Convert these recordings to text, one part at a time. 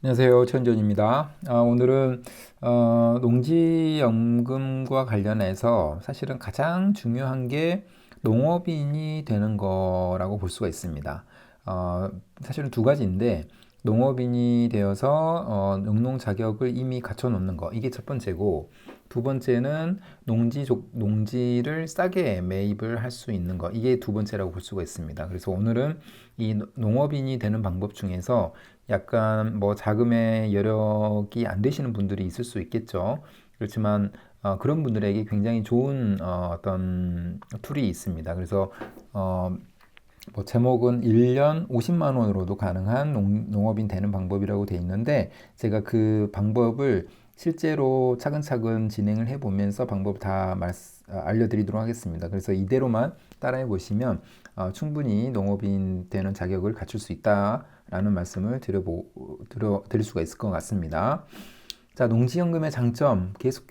안녕하세요. 천전입니다. 아, 오늘은 어, 농지연금과 관련해서 사실은 가장 중요한 게 농업인이 되는 거라고 볼 수가 있습니다. 어, 사실은 두 가지인데 농업인이 되어서 어, 농농 자격을 이미 갖춰 놓는 거 이게 첫 번째고 두 번째는 농지 농지를 싸게 매입을 할 수 있는 거 이게 두 번째라고 볼 수가 있습니다. 그래서 오늘은 이 농업인이 되는 방법 중에서 약간 뭐 자금의 여력이 안 되시는 분들이 있을 수 있겠죠. 그렇지만 어, 그런 분들에게 굉장히 좋은 어, 어떤 툴이 있습니다. 그래서 어, 뭐 제목은 1년 50만 원으로도 가능한 농, 농업인 되는 방법이라고 돼 있는데 제가 그 방법을 실제로 차근차근 진행을 해 보면서 방법 다 말, 알려드리도록 하겠습니다. 그래서 이대로만 따라해 보시면 어, 충분히 농업인 되는 자격을 갖출 수 있다라는 말씀을 드려보, 드려, 드릴 수가 있을 것 같습니다. 자, 농지연금의 장점 계속,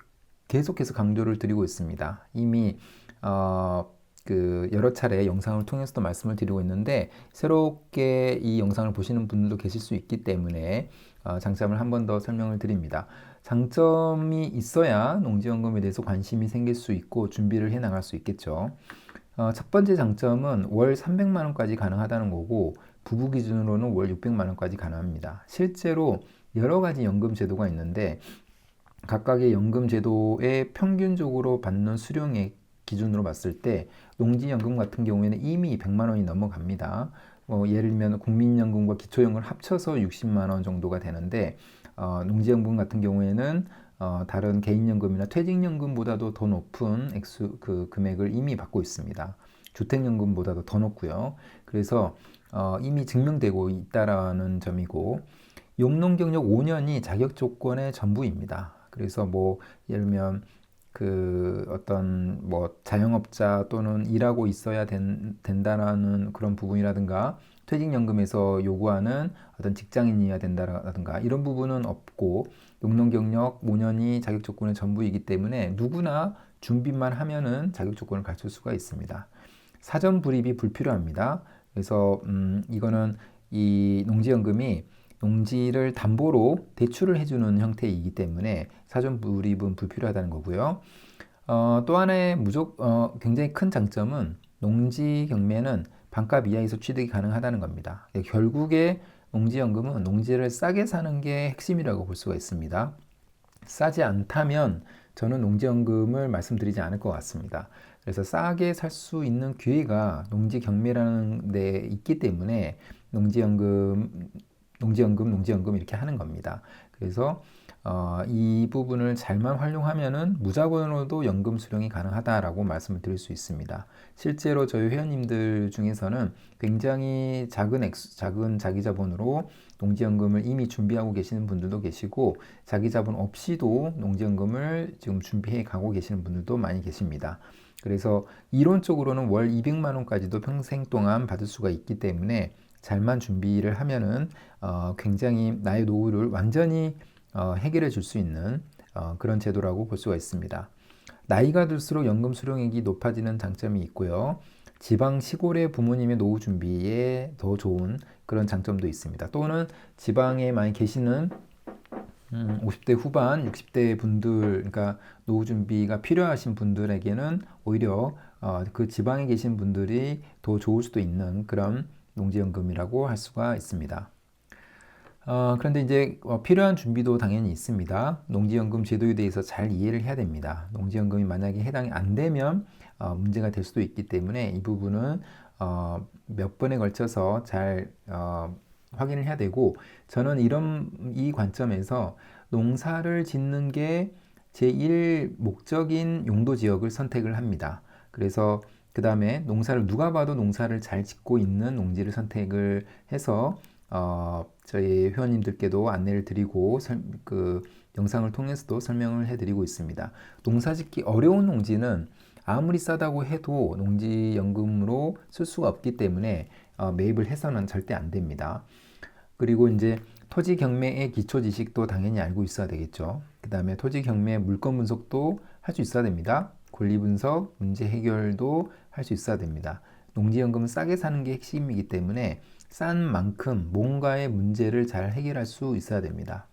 계속해서 강조를 드리고 있습니다. 이미 어, 그 여러 차례 영상을 통해서도 말씀을 드리고 있는데 새롭게 이 영상을 보시는 분들도 계실 수 있기 때문에 어, 장점을 한 번 더 설명을 드립니다. 장점이 있어야 농지연금에 대해서 관심이 생길 수 있고 준비를 해 나갈 수 있겠죠. 어, 첫 번째 장점은 월 300만 원까지 가능하다는 거고 부부 기준으로는 월 600만 원까지 가능합니다. 실제로 여러 가지 연금 제도가 있는데 각각의 연금 제도의 평균적으로 받는 수령액 기준으로 봤을 때 농지연금 같은 경우에는 이미 100만 원이 넘어갑니다. 뭐 예를 들면 국민연금과 기초연금을 합쳐서 60만 원 정도가 되는데 어, 농지연금 같은 경우에는 어, 다른 개인연금이나 퇴직연금보다도 더 높은 액수 그 금액을 이미 받고 있습니다. 주택연금보다도 더 높고요. 그래서 어, 이미 증명되고 있다라는 점이고 용농 경력 5년이 자격 조건의 전부입니다. 그래서 뭐 예를 들면 그 어떤 뭐 자영업자 또는 일하고 있어야 된, 된다라는 그런 부분이라든가 퇴직연금에서 요구하는 어떤 직장인이어야 된다라든가 이런 부분은 없고 용농 경력 5년이 자격 조건의 전부이기 때문에 누구나 준비만 하면은 자격 조건을 갖출 수가 있습니다. 사전 불입이 불필요합니다. 그래서 음, 이거는 이 농지연금이 농지를 담보로 대출을 해주는 형태이기 때문에 사전 불입은 불필요하다는 거고요. 어, 또 하나의 무조, 어, 굉장히 큰 장점은 농지 경매는 반값 이하에서 취득이 가능하다는 겁니다. 결국에 농지연금은 농지를 싸게 사는 게 핵심이라고 볼 수가 있습니다. 싸지 않다면 저는 농지연금을 말씀드리지 않을 것 같습니다. 그래서 싸게 살 수 있는 기회가 농지 경매라는 데 있기 때문에 농지연금, 농지연금, 농지연금 이렇게 하는 겁니다. 그래서 어, 이 부분을 잘만 활용하면은 무자본으로도 연금 수령이 가능하다라고 말씀을 드릴 수 있습니다. 실제로 저희 회원님들 중에서는 굉장히 작은 액수, 작은 자기 자본으로 농지연금을 이미 준비하고 계시는 분들도 계시고 자기 자본 없이도 농지연금을 지금 준비해 가고 계시는 분들도 많이 계십니다. 그래서 이론적으로는 월 200만 원까지도 평생 동안 받을 수가 있기 때문에 잘만 준비를 하면은 어, 굉장히 나의 노후를 완전히 어, 해결해 줄 수 있는 어, 그런 제도라고 볼 수가 있습니다. 나이가 들수록 연금 수령액이 높아지는 장점이 있고요. 지방 시골의 부모님의 노후 준비에 더 좋은 그런 장점도 있습니다. 또는 지방에 많이 계시는 음, 50대 후반, 60대 분들, 그러니까 노후 준비가 필요하신 분들에게는 오히려 어, 그 지방에 계신 분들이 더 좋을 수도 있는 그런 농지연금이라고 할 수가 있습니다. 어, 그런데 이제 어, 필요한 준비도 당연히 있습니다. 농지연금 제도에 대해서 잘 이해를 해야 됩니다. 농지연금이 만약에 해당이 안 되면 어, 문제가 될 수도 있기 때문에 이 부분은 어, 몇 번에 걸쳐서 잘 어, 확인을 해야 되고 저는 이런 이 관점에서 농사를 짓는 게 제1 목적인 용도 지역을 선택을 합니다. 그래서 그 다음에 농사를 누가 봐도 농사를 잘 짓고 있는 농지를 선택을 해서 어, 저희 회원님들께도 안내를 드리고 설, 그 영상을 통해서도 설명을 해드리고 있습니다. 농사짓기 어려운 농지는 아무리 싸다고 해도 농지연금으로 쓸 수가 없기 때문에 어, 매입을 해서는 절대 안 됩니다. 그리고 이제 토지 경매의 기초 지식도 당연히 알고 있어야 되겠죠. 그 다음에 토지 경매 물건 분석도 할 수 있어야 됩니다. 권리 분석, 문제 해결도 할 수 있어야 됩니다. 농지연금은 싸게 사는 게 핵심이기 때문에 싼 만큼 뭔가의 문제를 잘 해결할 수 있어야 됩니다.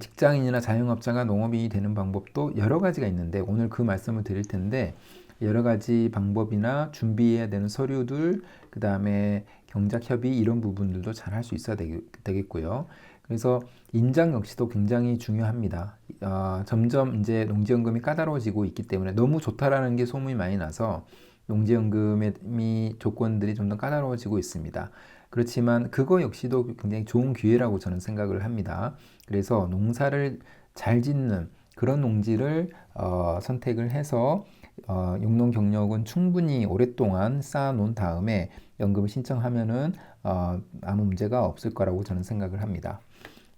직장인이나 자영업자가 농업인이 되는 방법도 여러 가지가 있는데 오늘 그 말씀을 드릴 텐데 여러 가지 방법이나 준비해야 되는 서류들, 그 다음에 경작 협의 이런 부분들도 잘 할 수 있어야 되겠고요. 그래서 인장 역시도 굉장히 중요합니다. 어, 점점 이제 농지연금이 까다로워지고 있기 때문에 너무 좋다라는 게 소문이 많이 나서 농지연금의 조건들이 좀 더 까다로워지고 있습니다. 그렇지만 그거 역시도 굉장히 좋은 기회라고 저는 생각을 합니다. 그래서 농사를 잘 짓는 그런 농지를 어, 선택을 해서 어, 용농 경력은 충분히 오랫동안 쌓아놓은 다음에 연금을 신청하면은 어, 아무 문제가 없을 거라고 저는 생각을 합니다.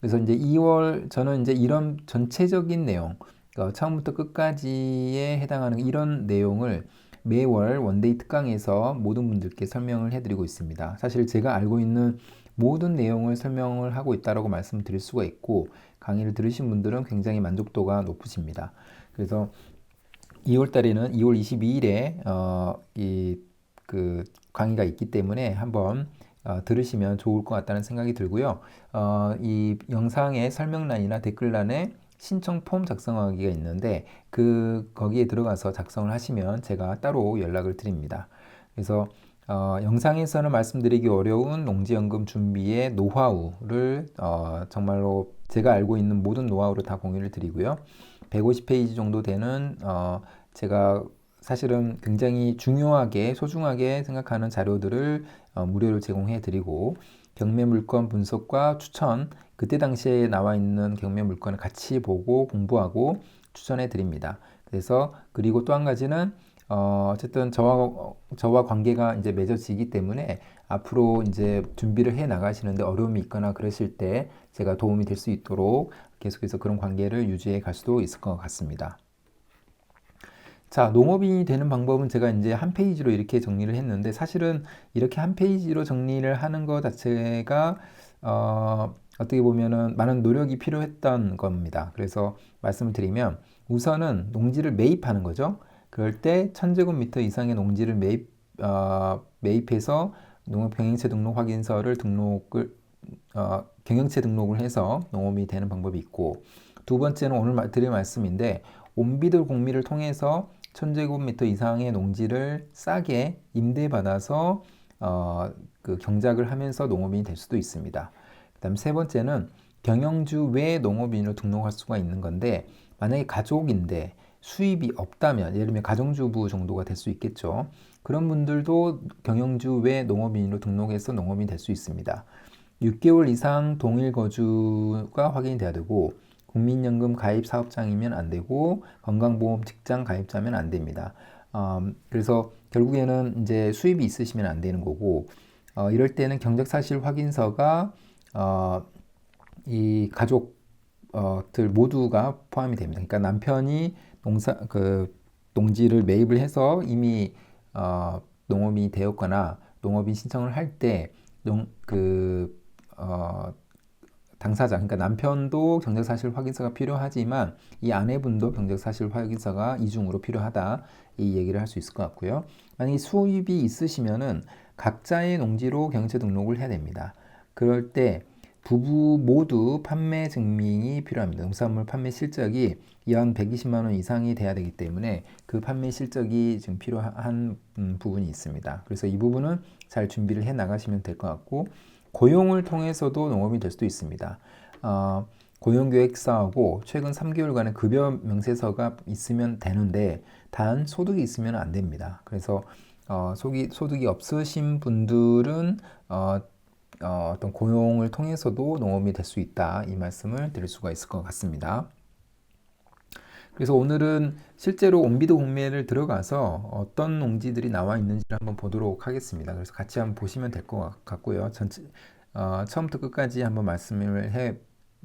그래서 이제 2월 저는 이제 이런 전체적인 내용, 어, 처음부터 끝까지에 해당하는 이런 내용을 매월 원데이 특강에서 모든 분들께 설명을 해드리고 있습니다. 사실 제가 알고 있는 모든 내용을 설명을 하고 있다라고 말씀드릴 수가 있고 강의를 들으신 분들은 굉장히 만족도가 높으십니다. 그래서 2월 달에는 2월 22일에 어, 이그 강의가 있기 때문에 한번 어, 들으시면 좋을 것 같다는 생각이 들고요. 어, 이 영상의 설명란이나 댓글란에 신청 폼 작성하기가 있는데 그 거기에 들어가서 작성을 하시면 제가 따로 연락을 드립니다. 그래서 어, 영상에서는 말씀드리기 어려운 농지연금 준비의 노하우를 어, 정말로 제가 알고 있는 모든 노하우를 다 공유를 드리고요. 150페이지 정도 되는 어, 제가 사실은 굉장히 중요하게 소중하게 생각하는 자료들을 어, 무료로 제공해 드리고 경매 물건 분석과 추천 그때 당시에 나와 있는 경매 물건을 같이 보고 공부하고 추천해 드립니다. 그래서 그리고 또 한 가지는 어, 어쨌든 저와 저와 관계가 이제 맺어지기 때문에 앞으로 이제 준비를 해 나가시는데 어려움이 있거나 그러실 때 제가 도움이 될 수 있도록 계속해서 그런 관계를 유지해 갈 수도 있을 것 같습니다. 자, 농업인이 되는 방법은 제가 이제 한 페이지로 이렇게 정리를 했는데 사실은 이렇게 한 페이지로 정리를 하는 것 자체가 어, 어떻게 보면은 많은 노력이 필요했던 겁니다. 그래서 말씀을 드리면 우선은 농지를 매입하는 거죠. 그럴 때 천제곱미터 이상의 농지를 매입 어, 매입해서 농업 경영체 등록 확인서를 등록을 어, 경영체 등록을 해서 농업이 되는 방법이 있고 두 번째는 오늘 드릴 말씀인데 온비들 공미를 통해서 천제곱미터 이상의 농지를 싸게 임대받아서 어, 그 경작을 하면서 농업인이 될 수도 있습니다. 그다음 세 번째는 경영주 외 농업인으로 등록할 수가 있는 건데 만약에 가족인데 수입이 없다면 예를 들면 가정주부 정도가 될 수 있겠죠. 그런 분들도 경영주 외 농업인으로 등록해서 농업인이 될수 있습니다. 6개월 이상 동일 거주가 확인이 돼야 되고 국민연금 가입 사업장이면 안 되고 건강보험 직장 가입자면 안 됩니다. 음, 그래서 결국에는 이제 수입이 있으시면 안 되는 거고 어, 이럴 때는 경작사실 확인서가 어, 이 가족들 모두가 포함이 됩니다. 그러니까 남편이 농사 그 농지를 매입을 해서 이미 어, 농업이 되었거나 농업인 신청을 할때 농그 어, 당사자, 그러니까 남편도 경제사실 확인서가 필요하지만 이 아내분도 경제사실 확인서가 이중으로 필요하다 이 얘기를 할 수 있을 것 같고요. 만약에 수입이 있으시면은 각자의 농지로 경제 등록을 해야 됩니다. 그럴 때 부부 모두 판매 증명이 필요합니다. 농산물 판매 실적이 연 120만 원 이상이 돼야 되기 때문에 그 판매 실적이 지금 필요한 음, 부분이 있습니다. 그래서 이 부분은 잘 준비를 해 나가시면 될 것 같고 고용을 통해서도 농업이 될 수도 있습니다. 어, 고용계획서하고 최근 3개월간의 급여 명세서가 있으면 되는데 단 소득이 있으면 안 됩니다. 그래서 어, 소기, 소득이 없으신 분들은 어, 어, 어떤 고용을 통해서도 농업이 될 수 있다 이 말씀을 드릴 수가 있을 것 같습니다. 그래서 오늘은 실제로 온비드 공매를 들어가서 어떤 농지들이 나와 있는지를 한번 보도록 하겠습니다. 그래서 같이 한번 보시면 될 것 같고요. 전체, 어, 처음부터 끝까지 한번 말씀을 해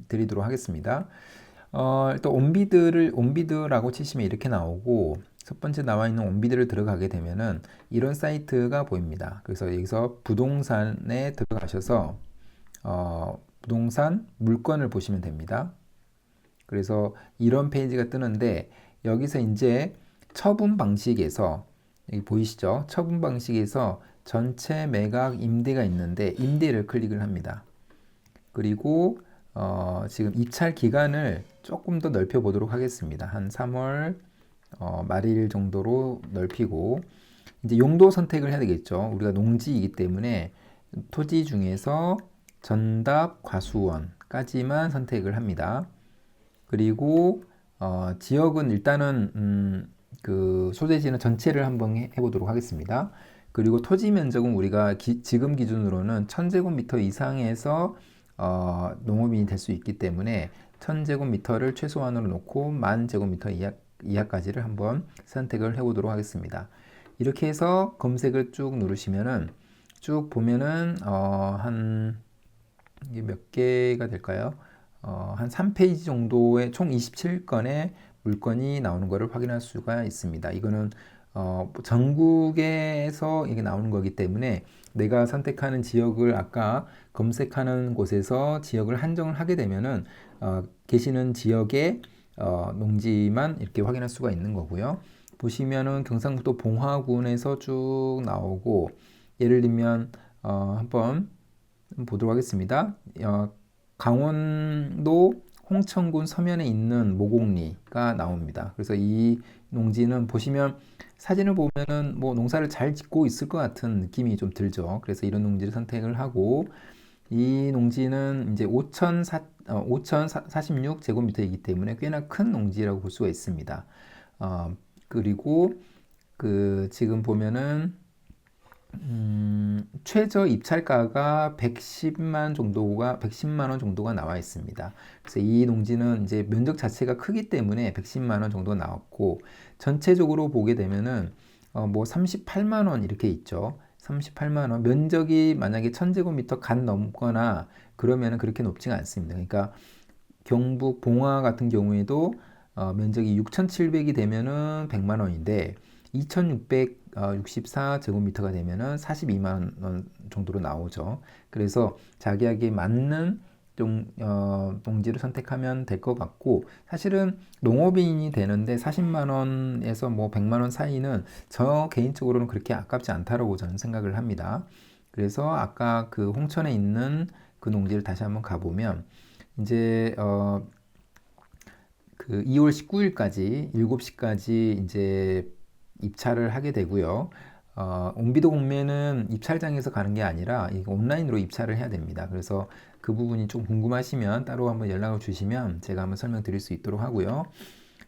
드리도록 하겠습니다. 어, 일단 온비드를 온비드라고 치시면 이렇게 나오고 첫 번째 나와 있는 온비드를 들어가게 되면은 이런 사이트가 보입니다. 그래서 여기서 부동산에 들어가셔서 어, 부동산 물건을 보시면 됩니다. 그래서 이런 페이지가 뜨는데 여기서 이제 처분 방식에서 여기 보이시죠? 처분 방식에서 전체 매각 임대가 있는데 임대를 클릭을 합니다. 그리고 어, 지금 입찰 기간을 조금 더 넓혀 보도록 하겠습니다. 한 3월 어, 말일 정도로 넓히고 이제 용도 선택을 해야 되겠죠. 우리가 농지이기 때문에 토지 중에서 전답 과수원까지만 선택을 합니다. 그리고 어, 지역은 일단은 음, 그 소재지는 전체를 한번 해, 보도록 하겠습니다. 그리고 토지 면적은 우리가 기, 지금 기준으로는 1000제곱미터 이상에서 어, 농업인이 될 수 있기 때문에 1000제곱미터를 최소한으로 놓고 10,000제곱미터 이하, 이하까지를 한번 선택을 해보도록 하겠습니다. 이렇게 해서 검색을 쭉 누르시면은 쭉 보면은 어, 한 이게 몇 개가 될까요? 어, 한 3페이지 정도의 총 27건의 물건이 나오는 것을 확인할 수가 있습니다. 이거는 어, 전국에서 이게 나오는 거기 때문에 내가 선택하는 지역을 아까 검색하는 곳에서 지역을 한정을 하게 되면은 어, 계시는 지역의 어, 농지만 이렇게 확인할 수가 있는 거고요. 보시면은 경상북도 봉화군에서 쭉 나오고 예를 들면 어, 한번 보도록 하겠습니다. 어, 강원도 홍천군 서면에 있는 모곡리가 나옵니다. 그래서 이 농지는 보시면 사진을 보면은 뭐 농사를 잘 짓고 있을 것 같은 느낌이 좀 들죠. 그래서 이런 농지를 선택을 하고 이 농지는 이제 5,046 어, 제곱미터이기 때문에 꽤나 큰 농지라고 볼 수가 있습니다. 어, 그리고 그 지금 보면은 음, 최저 입찰가가 110만 정도가 110만 원 정도가 나와 있습니다. 그래서 이 농지는 이제 면적 자체가 크기 때문에 110만 원 정도 나왔고 전체적으로 보게 되면은 어, 뭐 38만 원 이렇게 있죠. 38만 원 면적이 만약에 1000제곱미터 간 넘거나 그러면은 그렇게 높지가 않습니다. 그러니까 경북 봉화 같은 경우에도 어, 면적이 6,700이 되면은 100만 원인데 2,664제곱미터가 되면은 42만 원 정도로 나오죠. 그래서 자기에게 맞는 좀, 어, 농지를 선택하면 될 것 같고, 사실은 농업인이 되는데 40만 원에서 뭐 100만 원 사이는 저 개인적으로는 그렇게 아깝지 않다라고 저는 생각을 합니다. 그래서 아까 그 홍천에 있는 그 농지를 다시 한번 가보면, 이제, 어, 그 2월 19일까지 7시까지 이제 입찰을 하게 되고요. 어, 옹비도 공매는 입찰장에서 가는 게 아니라 온라인으로 입찰을 해야 됩니다. 그래서 그 부분이 좀 궁금하시면 따로 한번 연락을 주시면 제가 한번 설명드릴 수 있도록 하고요.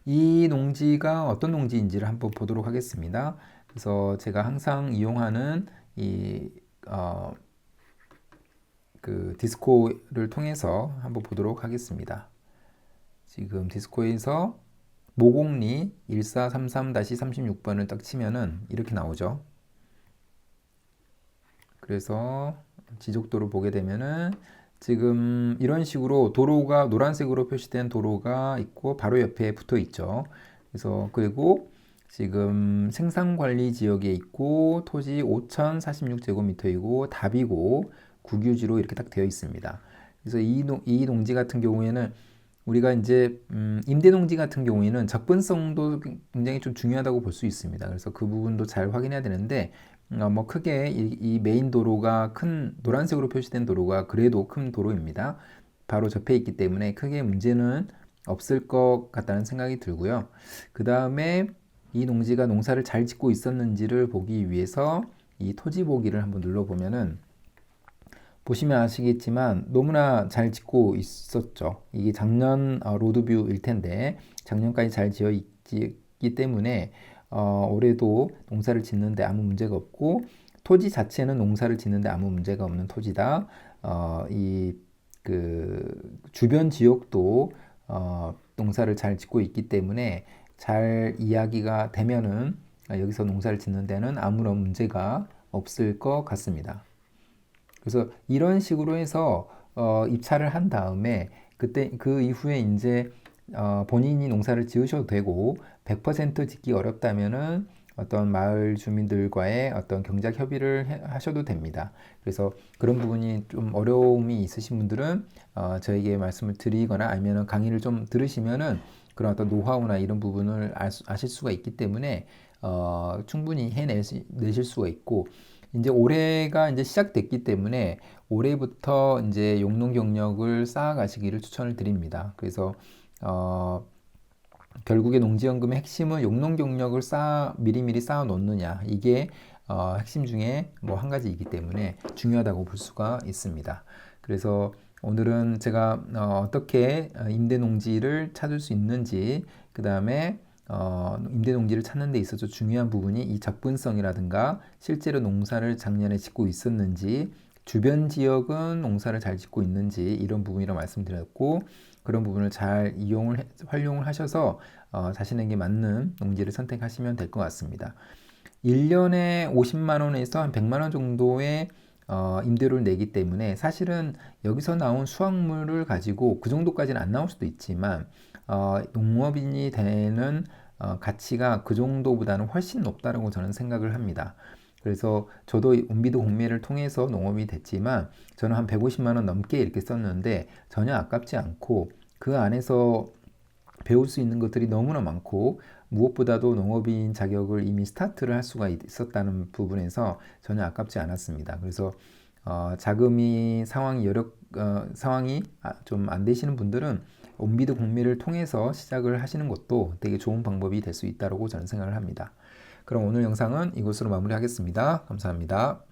이 농지가 어떤 농지인지를 한번 보도록 하겠습니다. 그래서 제가 항상 이용하는 이, 어, 그 디스코를 통해서 한번 보도록 하겠습니다. 지금 디스코에서 모공리 1433-36번을 딱 치면은 이렇게 나오죠. 그래서 지적도를 보게 되면은 지금 이런 식으로 도로가 노란색으로 표시된 도로가 있고 바로 옆에 붙어 있죠. 그래서 그리고 지금 생산관리 지역에 있고 토지 5,046제곱미터이고 답이고 국유지로 이렇게 딱 되어 있습니다. 그래서 이, 농, 이 농지 같은 경우에는 우리가 이제 음, 임대 농지 같은 경우에는 접근성도 굉장히 좀 중요하다고 볼 수 있습니다. 그래서 그 부분도 잘 확인해야 되는데 어, 뭐 크게 이, 이, 메인 도로가 큰 노란색으로 표시된 도로가 그래도 큰 도로입니다. 바로 접해 있기 때문에 크게 문제는 없을 것 같다는 생각이 들고요. 그 다음에 이 농지가 농사를 잘 짓고 있었는지를 보기 위해서 이 토지 보기를 한번 눌러보면은 보시면 아시겠지만 너무나 잘 짓고 있었죠. 이게 작년 어, 로드뷰일 텐데 작년까지 잘 지어 있기 때문에 어, 올해도 농사를 짓는데 아무 문제가 없고 토지 자체는 농사를 짓는데 아무 문제가 없는 토지다. 어, 이 그 주변 지역도 어, 농사를 잘 짓고 있기 때문에 잘 이야기가 되면은 여기서 농사를 짓는 데는 아무런 문제가 없을 것 같습니다. 그래서 이런 식으로 해서 어, 입찰을 한 다음에 그때 그 이후에 이제 어, 본인이 농사를 지으셔도 되고 100% 짓기 어렵다면은 어떤 마을 주민들과의 어떤 경작 협의를 해, 하셔도 됩니다. 그래서 그런 부분이 좀 어려움이 있으신 분들은 어, 저에게 말씀을 드리거나 아니면 강의를 좀 들으시면은 그런 어떤 노하우나 이런 부분을 알 수, 아실 수가 있기 때문에 어, 충분히 해내실 수가 있고 이제 올해가 이제 시작됐기 때문에 올해부터 이제 용농 경력을 쌓아가시기를 추천을 드립니다. 그래서 어, 결국에 농지연금의 핵심은 용농 경력을 쌓아 미리미리 쌓아 놓느냐 이게 어, 핵심 중에 뭐 한 가지이기 때문에 중요하다고 볼 수가 있습니다. 그래서 오늘은 제가 어, 떻게 임대 농지를 찾을 수 있는지 그 다음에 어, 임대 농지를 찾는 데 있어서 중요한 부분이 이 접근성이라든가 실제로 농사를 작년에 짓고 있었는지 주변 지역은 농사를 잘 짓고 있는지 이런 부분이라 말씀드렸고 그런 부분을 잘 이용을 해- 활용을 하셔서 어, 자신에게 맞는 농지를 선택하시면 될 것 같습니다. 1년에 50만 원에서 한 100만 원 정도의 어, 임대료를 내기 때문에 사실은 여기서 나온 수확물을 가지고 그 정도까지는 안 나올 수도 있지만 어, 농업인이 되는 어, 가치가 그 정도보다는 훨씬 높다고 저는 생각을 합니다. 그래서 저도 이 온비도 공매를 통해서 농업이 됐지만 저는 한 150만 원 넘게 이렇게 썼는데 전혀 아깝지 않고 그 안에서 배울 수 있는 것들이 너무나 많고 무엇보다도 농업인 자격을 이미 스타트를 할 수가 있었다는 부분에서 전혀 아깝지 않았습니다. 그래서 어, 자금이 상황이 여력 어, 상황이 아, 좀안 되시는 분들은 온비드 공매를 통해서 시작을 하시는 것도 되게 좋은 방법이 될 수 있다고 저는 생각을 합니다. 그럼 오늘 영상은 이것으로 마무리하겠습니다. 감사합니다.